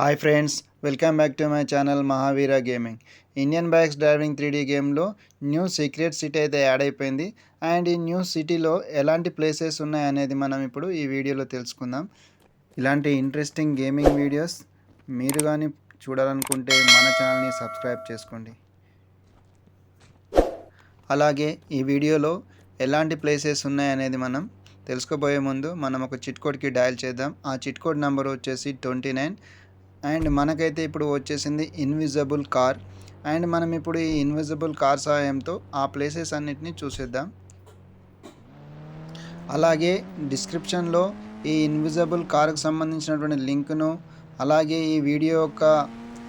Hi friends welcome back to my channel Mahaveera gaming. Indian bikes driving three D గేమ్లో new secret city అయితే add అయిపోయింది. And ఈ new సిటీలో ఎలాంటి places ఉన్నాయి అనేది మనం ఇప్పుడు ఈ వీడియోలో తెలుసుకుందాం. ఇలాంటి ఇంట్రెస్టింగ్ గేమింగ్ వీడియోస్ మీరు కానీ చూడాలనుకుంటే మన ఛానల్ని సబ్స్క్రైబ్ చేసుకోండి. అలాగే ఈ వీడియోలో ఎలాంటి ప్లేసెస్ ఉన్నాయి అనేది మనం తెలుసుకోబోయే ముందు మనం ఒక చిట్ కోడ్కి డయల్ చేద్దాం. ఆ చిట్ కోడ్ నెంబర్ వచ్చేసి ట్వంటీ నైన్. అండ్ మనకైతే ఇప్పుడు వచ్చేసింది ఇన్విజిబుల్ కార్. అండ్ మనం ఇప్పుడు ఈ ఇన్విజిబుల్ కార్ సహాయంతో ఆ ప్లేసెస్ అన్నిటిని చూసేద్దాం. అలాగే డిస్క్రిప్షన్లో ఈ ఇన్విజిబుల్ కార్కు సంబంధించినటువంటి లింక్ను అలాగే ఈ వీడియో యొక్క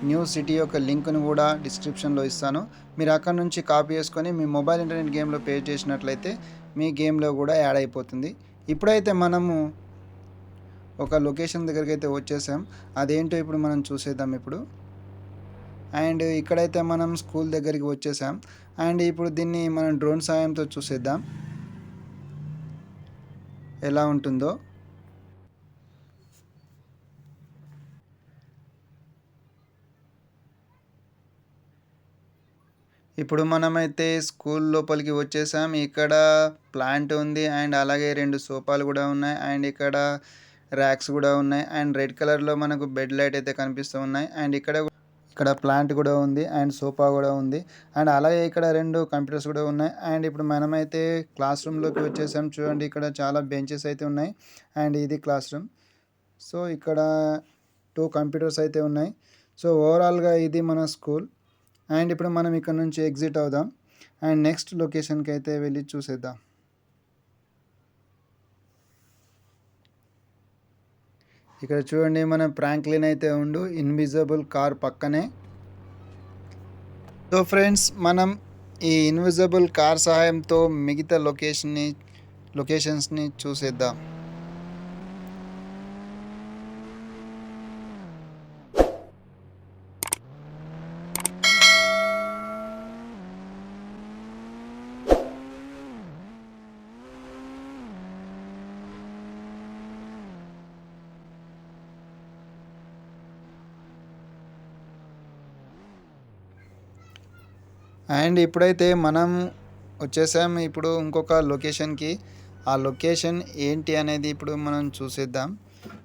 న్యూ సిటీ యొక్క లింక్ను కూడా డిస్క్రిప్షన్లో ఇస్తాను. మీరు అక్కడ నుంచి కాపీ చేసుకొని మీ మొబైల్ ఇంటర్నెట్ గేమ్లో పే చేసినట్లయితే మీ గేమ్లో కూడా యాడ్ అయిపోతుంది. ఇప్పుడైతే మనము ఒక లొకేషన్ దగ్గరికి అయితే వచ్చేసాం. అదేంటో ఇప్పుడు మనం చూసేద్దాం ఇప్పుడు. అండ్ ఇక్కడైతే మనం స్కూల్ దగ్గరికి వచ్చేసాం. అండ్ ఇప్పుడు దీన్ని మనం డ్రోన్ సాయంతో చూసేద్దాం. ఎలా ఉంటుందో. ఇప్పుడు మనమైతే స్కూల్ లోపలికి వచ్చేసాం. ఇక్కడ ప్లాంట్ ఉంది. అండ్ అలాగే రెండు సోఫాలు కూడా ఉన్నాయి. అండ్ ఇక్కడ ర్యాక్స్ కూడా ఉన్నాయి. అండ్ రెడ్ కలర్లో మనకు బెడ్ లైట్ అయితే కనిపిస్తూ ఉన్నాయి. అండ్ ఇక్కడ ఇక్కడ ప్లాంట్ కూడా ఉంది. అండ్ సోఫా కూడా ఉంది. అండ్ అలాగే ఇక్కడ రెండు కంప్యూటర్స్ కూడా ఉన్నాయి. అండ్ ఇప్పుడు మనమైతే క్లాస్ రూమ్లోకి వచ్చేసాం. చూడండి ఇక్కడ చాలా బెంచెస్ అయితే ఉన్నాయి. అండ్ ఇది క్లాస్ రూమ్. సో ఇక్కడ టూ కంప్యూటర్స్ అయితే ఉన్నాయి. సో ఓవరాల్గా ఇది మన స్కూల్. అండ్ ఇప్పుడు మనం ఇక్కడ నుంచి ఎగ్జిట్ అవుదాం. అండ్ నెక్స్ట్ లొకేషన్కి అయితే వెళ్ళి చూసేద్దాం. ఇక్కడ చూడండి మన ప్రాంక్లిన్ అయితే ఉండు. ఇన్విజిబుల్ కార్ పక్కనే. సో ఫ్రెండ్స్ మనం ఈ ఇన్విజిబుల్ కార్ సహాయంతో మిగతా లొకేషన్ని లొకేషన్స్ని చూసేద్దాం. అండ్ ఇప్పుడైతే మనం వచ్చేసాం ఇప్పుడు ఇంకొక లొకేషన్కి. ఆ లొకేషన్ ఏంటి అనేది ఇప్పుడు మనం చూసేద్దాం.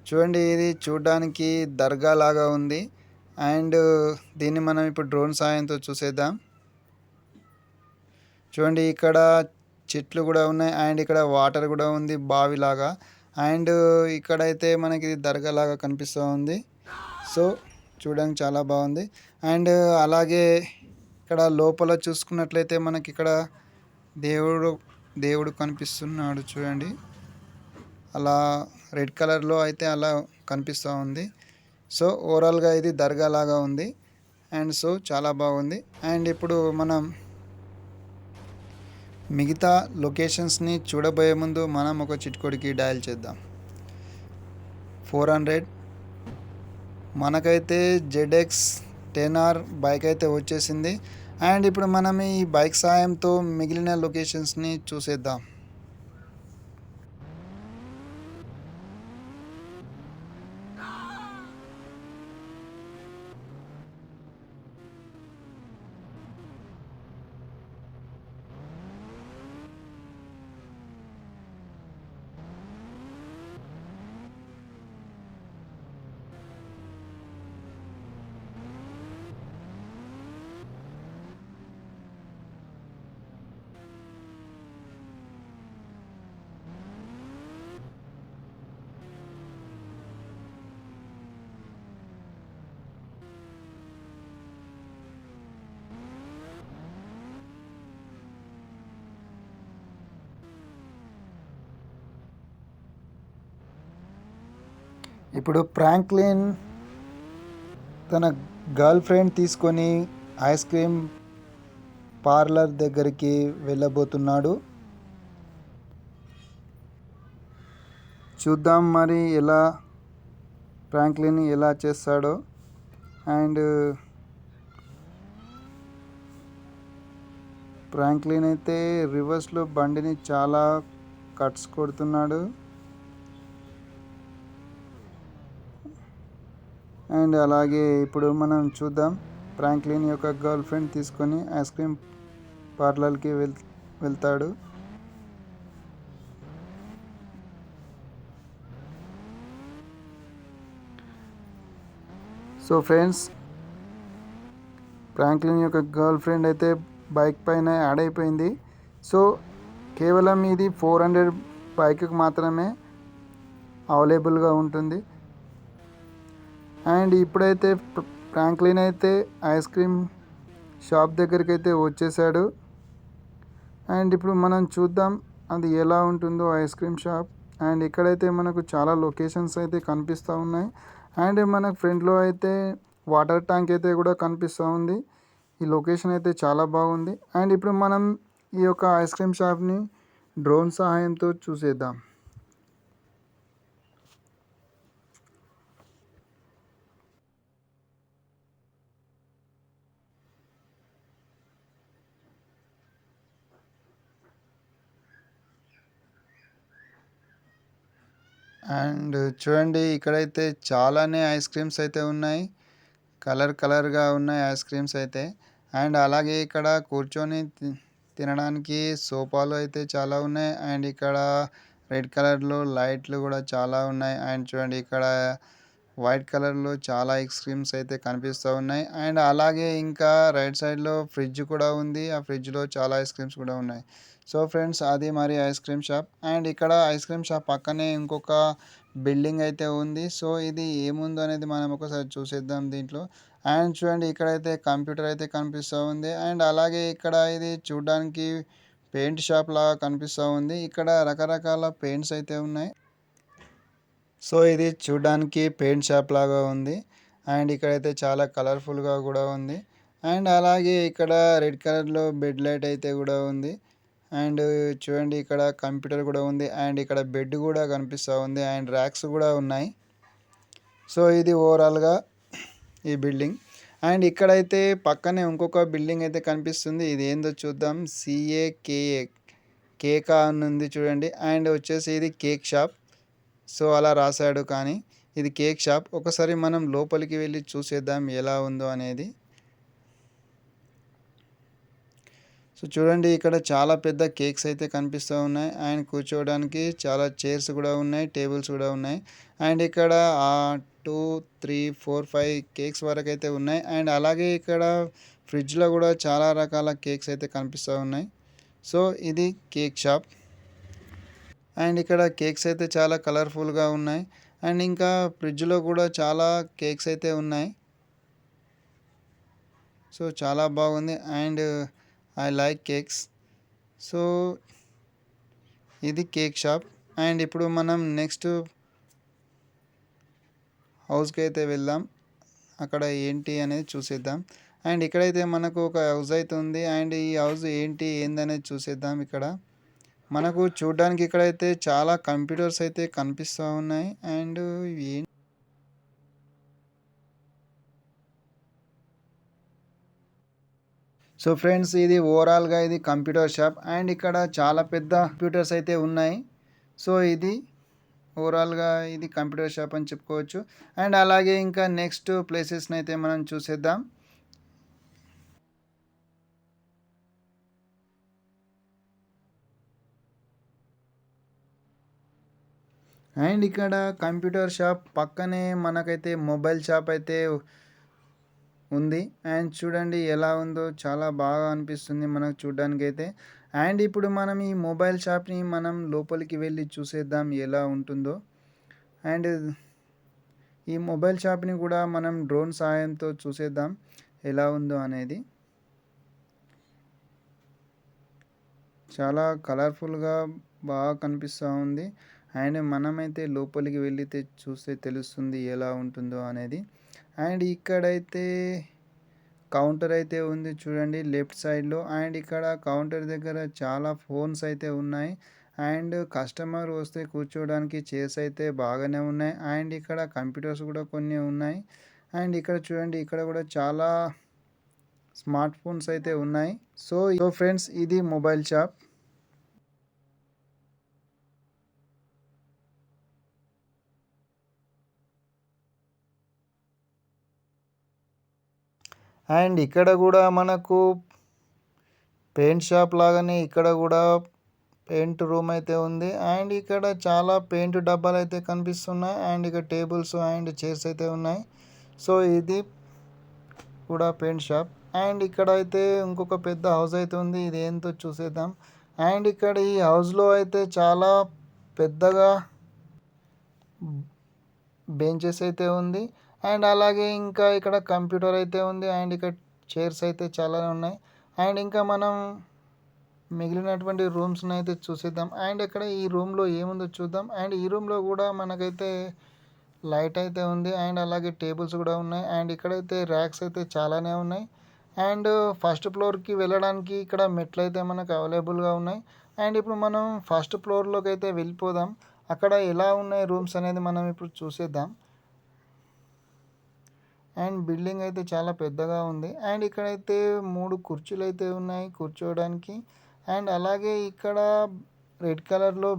చూడండి ఇది చూడడానికి దర్గా లాగా ఉంది. అండ్ దీన్ని మనం ఇప్పుడు డ్రోన్ సాయంతో చూసేద్దాం. చూడండి ఇక్కడ చెట్లు కూడా ఉన్నాయి. అండ్ ఇక్కడ వాటర్ కూడా ఉంది బావిలాగా. అండ్ ఇక్కడైతే మనకి దర్గా లాగా కనిపిస్తూ ఉంది. సో చూడడానికి చాలా బాగుంది. అండ్ అలాగే ఇక్కడ లోపల చూసుకున్నట్లయితే మనకి ఇక్కడ దేవుడు దేవుడు కనిపిస్తున్నాడు చూడండి. అలా రెడ్ కలర్లో అయితే అలా కనిపిస్తూ ఉంది. సో ఓవరాల్గా ఇది దర్గా లాగా ఉంది. అండ్ సో చాలా బాగుంది. అండ్ ఇప్పుడు మనం మిగతా లొకేషన్స్ని చూడబోయే ముందు మనం ఒక చిట్కోడికి డయల్ చేద్దాం. Four hundred. మనకైతే జెడ్ఎక్స్ టెన్ ఆర్ బైక్ అయితే వచ్చేసింది. అండ్ ఇప్పుడు మనం ఈ బైక్ సాయంతో మిగిలిన లొకేషన్స్ని చూసేద్దాం. ఇప్పుడు ఫ్రాంక్లిన్ తన గర్ల్ ఫ్రెండ్ తీసుకొని ఐస్ క్రీమ్ పార్లర్ దగ్గరికి వెళ్ళబోతున్నాడు. చూద్దాం మరి ఎలా ఫ్రాంక్లిన్ ఎలా చేస్తాడో. అండ్ ఫ్రాంక్లిన్ అయితే రివర్స్లో బండిని చాలా కట్స్ కొడుతున్నాడు. అండ్ అలాగే ఇప్పుడు మనం చూద్దాం. ఫ్రాంక్లిన్ యొక్క గర్ల్ ఫ్రెండ్ తీసుకొని ఐస్ క్రీమ్ పార్లర్కి వెల్ వెళ్తాడు. సో ఫ్రెండ్స్ ఫ్రాంక్లిన్ యొక్క గర్ల్ ఫ్రెండ్ అయితే బైక్ పైన యాడ్ అయిపోయింది. సో కేవలం ఇది ఫోర్ హండ్రెడ్ బైక్కి మాత్రమే అవైలబుల్గా ఉంటుంది. అండ్ ఇప్పుడైతే ఫ్రాంక్లిన్ అయితే ఐస్ క్రీమ్ షాప్ దగ్గరికి అయితే వచ్చేసాడు. అండ్ ఇప్పుడు మనం చూద్దాం అది ఎలా ఉంటుందో ఐస్ క్రీమ్ షాప్. అండ్ ఇక్కడైతే మనకు చాలా లొకేషన్స్ అయితే కనిపిస్తూ ఉన్నాయి. అండ్ మనకు ఫ్రంట్లో అయితే వాటర్ ట్యాంక్ అయితే కూడా కనిపిస్తూ ఉంది. ఈ లొకేషన్ అయితే చాలా బాగుంది. అండ్ ఇప్పుడు మనం ఈ యొక్క ఐస్ క్రీమ్ షాప్ని డ్రోన్ సహాయంతో చూసేద్దాం. అండ్ చూడండి ఇక్కడైతే చాలానే ఐస్ క్రీమ్స్ అయితే ఉన్నాయి. కలర్ కలర్గా ఉన్నాయి ఐస్ క్రీమ్స్ అయితే. అండ్ అలాగే ఇక్కడ కూర్చొని తినడానికి సోఫాలు అయితే చాలా ఉన్నాయి. అండ్ ఇక్కడ రెడ్ కలర్లో లైట్లు కూడా చాలా ఉన్నాయి. అండ్ చూడండి ఇక్కడ వైట్ కలర్లో చాలా ఐస్ క్రీమ్స్ అయితే కనిపిస్తూ ఉన్నాయి. అండ్ అలాగే ఇంకా రైట్ సైడ్లో ఫ్రిడ్జ్ కూడా ఉంది. ఆ ఫ్రిడ్జ్లో చాలా ఐస్ క్రీమ్స్ కూడా ఉన్నాయి. సో ఫ్రెండ్స్ అది మరి ఐస్ క్రీమ్ షాప్. అండ్ ఇక్కడ ఐస్ క్రీమ్ షాప్ పక్కనే ఇంకొక బిల్డింగ్ అయితే ఉంది. సో ఇది ఏముందో అనేది మనం ఒకసారి చూసేద్దాం దీంట్లో. అండ్ చూడండి ఇక్కడైతే కంప్యూటర్ అయితే కనిపిస్తూ ఉంది. అండ్ అలాగే ఇక్కడ ఇది చూడడానికి పెయింట్ షాప్ లాగా కనిపిస్తూ ఉంది. ఇక్కడ రకరకాల పెయింట్స్ అయితే ఉన్నాయి. సో ఇది చూడడానికి పెయింట్ షాప్ లాగా ఉంది. అండ్ ఇక్కడైతే చాలా కలర్ఫుల్గా కూడా ఉంది. అండ్ అలాగే ఇక్కడ రెడ్ కలర్లో బెడ్ లైట్ అయితే కూడా ఉంది. అండ్ చూడండి ఇక్కడ కంప్యూటర్ కూడా ఉంది. అండ్ ఇక్కడ బెడ్ కూడా కనిపిస్తూ ఉంది. అండ్ ర్యాక్స్ కూడా ఉన్నాయి. సో ఇది ఓవరాల్గా ఈ బిల్డింగ్. అండ్ ఇక్కడైతే పక్కనే ఇంకొక బిల్డింగ్ అయితే కనిపిస్తుంది. ఇది ఏందో చూద్దాం. సిఏకేఏ కేకా అని ఉంది చూడండి. అండ్ వచ్చేసి ఇది కేక్ షాప్. సో అలా రాశాడు కానీ ఇది కేక్ షాప్. ఒకసారి మనం లోపలికి వెళ్ళి చూసేద్దాం ఎలా ఉందో అనేది. సో చూడండి ఇక్కడ చాలా పెద్ద కేక్స్ అయితే కనిపిస్తూ ఉన్నాయి. అండ్ కూర్చోవడానికి చాలా చైర్స్ కూడా ఉన్నాయి టేబుల్స్ కూడా ఉన్నాయి. అండ్ ఇక్కడ two three four five cakes వరకు అయితే ఉన్నాయి. అండ్ అలాగే ఇక్కడ ఫ్రిడ్జ్లో కూడా చాలా రకాల కేక్స్ అయితే కనిపిస్తూ ఉన్నాయి. సో ఇది కేక్ షాప్. అండ్ ఇక్కడ కేక్స్ అయితే చాలా కలర్ఫుల్గా ఉన్నాయి. అండ్ ఇంకా ఫ్రిడ్జ్లో కూడా చాలా కేక్స్ అయితే ఉన్నాయి. సో చాలా బాగుంది. And I like cakes. So ఇది కేక్ షాప్. అండ్ ఇప్పుడు మనం నెక్స్ట్ హౌస్కి అయితే వెళ్దాం. అక్కడ ఏంటి అనేది చూసేద్దాం. అండ్ ఇక్కడైతే మనకు ఒక హౌస్ అయితే ఉంది. అండ్ ఈ హౌస్ ఏంటి ఏందనేది చూసేద్దాం ఇక్కడ. మనకు చూడడానికి ఇక్కడైతే చాలా కంప్యూటర్స్ అయితే కనిపిస్తూ ఉన్నాయి. అండ్ ఏం సో ఫ్రెండ్స్ ఇది ఓవరాల్గా ఇది కంప్యూటర్ షాప్. అండ్ ఇక్కడ చాలా పెద్ద కంప్యూటర్స్ అయితే ఉన్నాయి. సో ఇది ఓవరాల్గా ఇది కంప్యూటర్ షాప్ అని చెప్పుకోవచ్చు. అండ్ అలాగే ఇంకా నెక్స్ట్ ప్లేసెస్ని అయితే మనం చూసేద్దాం. అండ్ ఇక్కడ కంప్యూటర్ షాప్ పక్కనే మనకైతే మొబైల్ షాప్ అయితే ఉంది. అండ్ చూడండి ఎలా ఉందో చాలా బాగా అనిపిస్తుంది మనకు చూడడానికి అయితే అండ్ ఇప్పుడు మనం ఈ మొబైల్ షాప్ని మనం లోపలికి వెళ్ళి చూసేద్దాం ఎలా ఉంటుందో. అండ్ ఈ మొబైల్ షాప్ని కూడా మనం డ్రోన్ సహాయంతో చూసేద్దాం ఎలా ఉందో అనేది. చాలా కలర్ఫుల్గా బాగా కనిపిస్తూ ఉంది. అండ్ మనమైతే లోపలికి వెళ్ళితే చూస్తే తెలుస్తుంది ఎలా ఉంటుందో అనేది. అండ్ ఇక్కడైతే కౌంటర్ అయితే ఉంది చూడండి లెఫ్ట్ సైడ్లో. అండ్ ఇక్కడ కౌంటర్ దగ్గర చాలా ఫోన్స్ అయితే ఉన్నాయి. అండ్ కస్టమర్ వస్తే కూర్చోవడానికి చైర్స్ అయితే బాగానే ఉన్నాయి. అండ్ ఇక్కడ కంప్యూటర్స్ కూడా కొన్ని ఉన్నాయి. అండ్ ఇక్కడ చూడండి ఇక్కడ కూడా చాలా స్మార్ట్ ఫోన్స్ అయితే ఉన్నాయి. సో సో ఫ్రెండ్స్ ఇది మొబైల్ షాప్. అండ్ ఇక్కడ కూడా మనకు పెయింట్ షాప్ లాగానే ఇక్కడ కూడా పెయింట్ రూమ్ అయితే ఉంది. అండ్ ఇక్కడ చాలా పెయింట్ డబ్బాలు అయితే కనిపిస్తున్నాయి. అండ్ ఇక్కడ టేబుల్స్ అండ్ చైర్స్ అయితే ఉన్నాయి. సో ఇది కూడా పెయింట్ షాప్. అండ్ ఇక్కడ అయితే ఇంకొక పెద్ద హౌస్ అయితే ఉంది. ఇది ఏంటో చూసేద్దాం. అండ్ ఇక్కడ ఈ హౌస్లో అయితే చాలా పెద్దగా బెంచెస్ అయితే ఉంది. అండ్ అలాగే ఇంకా ఇక్కడ కంప్యూటర్ అయితే ఉంది అండ్ ఇక్కడ చైర్స్ అయితే చాలానే ఉన్నాయి. అండ్ ఇంకా మనం మిగిలినటువంటి రూమ్స్ని అయితే చూసేద్దాం. అండ్ ఇక్కడ ఈ రూమ్లో ఏముందో చూద్దాం. అండ్ ఈ రూమ్లో కూడా మనకైతే లైట్ అయితే ఉంది. అండ్ అలాగే టేబుల్స్ కూడా ఉన్నాయి. అండ్ ఇక్కడైతే ర్యాక్స్ అయితే చాలానే ఉన్నాయి. అండ్ ఫస్ట్ ఫ్లోర్కి వెళ్ళడానికి ఇక్కడ మెట్లు అయితే మనకు అవైలబుల్గా ఉన్నాయి. అండ్ ఇప్పుడు మనం ఫస్ట్ ఫ్లోర్లోకి అయితే వెళ్ళిపోదాం. అక్కడ ఎలా ఉన్నాయి రూమ్స్ అనేది మనం ఇప్పుడు చూసేద్దాం. అండ్ బిల్డింగ్ అయితే చాలా పెద్దగా ఉంది. అండ్ ఇక్కడైతే మూడు కుర్చీలు అయితే ఉన్నాయి కూర్చోవడానికి. అండ్ అలాగే ఇక్కడ రెడ్ కలర్లో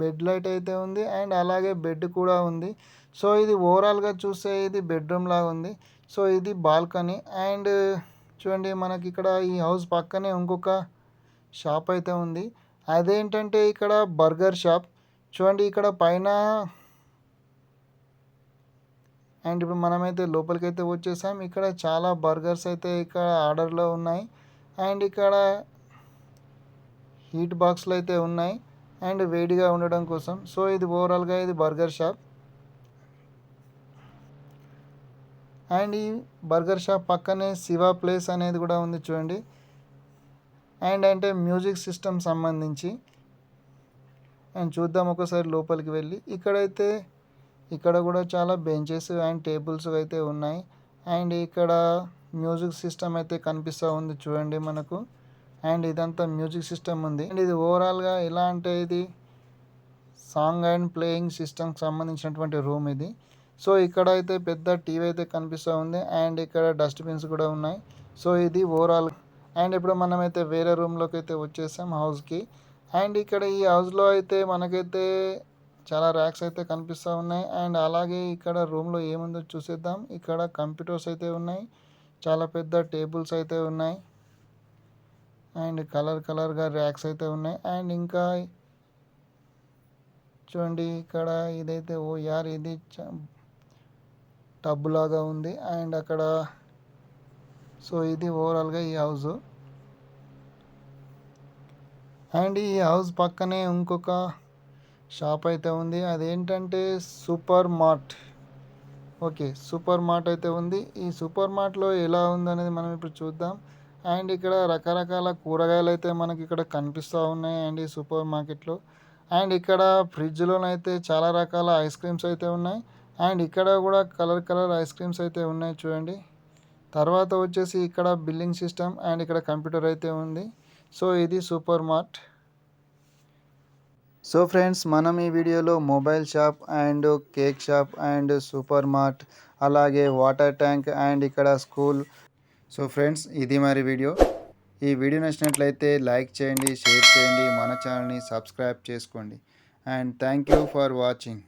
బెడ్ లైట్ అయితే ఉంది. అండ్ అలాగే బెడ్ కూడా ఉంది. సో ఇది ఓవరాల్గా చూస్తే ఇది బెడ్రూమ్ లాగా ఉంది. సో ఇది బాల్కనీ. అండ్ చూడండి మనకి ఇక్కడ ఈ హౌస్ పక్కనే ఇంకొక షాప్ అయితే ఉంది. అదేంటంటే ఇక్కడ బర్గర్ షాప్. చూడండి ఇక్కడ పైన అండ్ ఇప్పుడు మనమైతే లోపలికి అయితే వచ్చేసాం. ఇక్కడ చాలా బర్గర్స్ అయితే ఇక్కడ ఆర్డర్లో ఉన్నాయి. అండ్ ఇక్కడ హీట్ బాక్స్లు అయితే ఉన్నాయి. అండ్ వేడిగా ఉండడం కోసం. సో ఇది ఓవరాల్గా ఇది బర్గర్ షాప్. అండ్ ఈ బర్గర్ షాప్ పక్కనే శివ ప్లేస్ అనేది కూడా ఉంది చూడండి. అండ్ అంటే మ్యూజిక్ సిస్టమ్ సంబంధించి. అండ్ చూద్దాం ఒకసారి లోపలికి వెళ్ళి. ఇక్కడైతే ఇక్కడ కూడా చాలా బెంచెస్ అండ్ టేబుల్స్ అయితే ఉన్నాయి. అండ్ ఇక్కడ మ్యూజిక్ సిస్టమ్ అయితే కనిపిస్తూ ఉంది చూడండి మనకు. అండ్ ఇదంతా మ్యూజిక్ సిస్టమ్ ఉంది. అండ్ ఇది ఓవరాల్గా ఎలా అంటే ఇది సాంగ్ అండ్ ప్లేయింగ్ సిస్టమ్కి సంబంధించినటువంటి రూమ్ ఇది. సో ఇక్కడ అయితే పెద్ద టీవీ అయితే కనిపిస్తూ ఉంది. అండ్ ఇక్కడ డస్ట్బిన్స్ కూడా ఉన్నాయి. సో ఇది ఓవరాల్ అండ్ ఇప్పుడు మనమైతే వేరే రూమ్లోకి అయితే వచ్చేసాం హౌస్కి అండ్ ఇక్కడ ఈ హౌస్లో అయితే మనకైతే చాలా ర్యాక్స్ అయితే కనిపిస్తూ ఉన్నాయి. అండ్ అలాగే ఇక్కడ రూమ్లో ఏముందో చూసేద్దాం. ఇక్కడ కంప్యూటర్స్ అయితే ఉన్నాయి. చాలా పెద్ద టేబుల్స్ అయితే ఉన్నాయి. అండ్ కలర్ కలర్గా ర్యాక్స్ అయితే ఉన్నాయి. అండ్ ఇంకా చూడండి ఇక్కడ ఇదైతే ఓ యార్ ఇది టబ్ లాగా ఉంది. అండ్ అక్కడ సో ఇది ఓవరాల్గా ఈ హౌస్ అండ్ ఈ హౌస్ పక్కనే ఇంకొక షాప్ అయితే ఉంది. అదేంటంటే super mart. Okay super mart అయితే ఉంది. ఈ సూపర్ మార్ట్లో ఎలా ఉందనేది మనం ఇప్పుడు చూద్దాం. అండ్ ఇక్కడ రకరకాల కూరగాయలు అయితే మనకి ఇక్కడ కనిపిస్తూ ఉన్నాయి అండ్ ఈ సూపర్ మార్కెట్లో. అండ్ ఇక్కడ ఫ్రిడ్జ్లోనైతే చాలా రకాల ఐస్ క్రీమ్స్ అయితే ఉన్నాయి. అండ్ ఇక్కడ కూడా కలర్ కలర్ ఐస్ క్రీమ్స్ అయితే ఉన్నాయి చూడండి. తర్వాత వచ్చేసి ఇక్కడ బిల్లింగ్ సిస్టమ్ అండ్ ఇక్కడ కంప్యూటర్ అయితే ఉంది. సో ఇది సూపర్ మార్ట్. సో ఫ్రెండ్స్ మనం ఈ వీడియోలో mobile shop and cake shop and super mart అలాగే వాటర్ ట్యాంక్ అండ్ ఇక్కడ స్కూల్ సో ఫ్రెండ్స్ ఇది మరి వీడియో. ఈ వీడియో నచ్చినట్లయితే లైక్ చేయండి షేర్ చేయండి మన ఛానల్ని సబ్స్క్రైబ్ చేసుకోండి. And thank you for watching